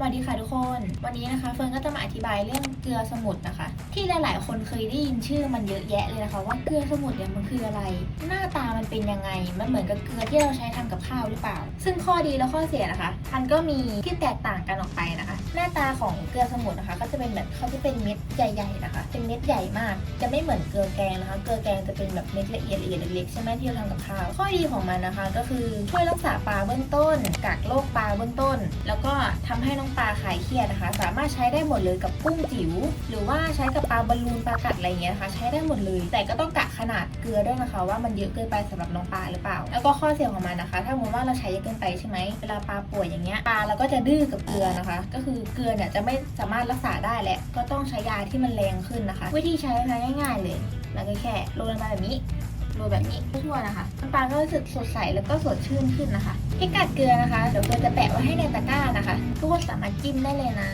สวัสดีค่ะทุกคน วันนี้นะคะเฟิร์นก็จะมาอธิบายเรื่องเกลือสมุทรนะคะ ที่หลาย ๆ คนเคยได้ยินชื่อมันเยอะแยะเลยนะคะ ว่าเกลือสมุทรเนี่ยมันคืออะไร หน้าตามันเป็นยังไง มันเหมือนกับเกลือที่เราใช้ทำกับข้าวหรือเปล่า ซึ่งข้อดีและข้อเสียนะคะมันก็มีที่แตกต่างกันออกไปนะคะ ตาของเกลือสมุทรนะคะ ก็จะเป็นแบบเขาจะเป็นเม็ดใหญ่ๆนะคะ เป็นเม็ดใหญ่มาก จะไม่เหมือนเกลือแกงนะคะ เกลือแกงจะเป็นแบบเม็ดละเอียดละเอียดเล็กๆใช่ไหมที่เราทำกับข้าว ข้อดีของมันนะคะ ก็คือช่วยรักษาปลาเบื้องต้นกักโรคปลาเบื้องต้น แล้วก็ทำให้น้องปลาคลายเครียดนะคะ สามารถใช้ได้หมดเลยกับกุ้งจิ๋วหรือว่าใช้กับปลาบอลลูนปลากัดอะไรเงี้ยนะคะ ใช้ได้หมดเลย แต่ก็ต้องกะขนาดเกลือด้วยนะคะ ว่ามันเยอะเกินไปสำหรับน้องปลาหรือเปล่า แล้วก็ข้อเสียของมันนะคะ ถ้าสมมติว่าเราใช้เยอะเกินไปใช่ไหมเวลาปลาป่วยอย่างเงี้ยปลาเราก็จะดื้อกับเกลือนะคะ ก็คือเกลือเนี่ยจะไม่สามารถรักษาได้แหละ ก็ต้องใช้ยาที่มันแรงขึ้นนะคะ วิธีใช้นะคะง่าย ๆ เลยเราก็แค่โรยลงมาแบบนี้โรยแบบนี้ทั่วๆนะคะน้ำปลก็รู้สึกสดใสแล้วก็สดชื่นขึ้นนะคะพิกัดเกลือนะคะเดี๋ยวเฟิร์นจะแปะไว้ให้ในตะกร้านะคะ ทุกคนสามารถจิ้มได้เลยนะ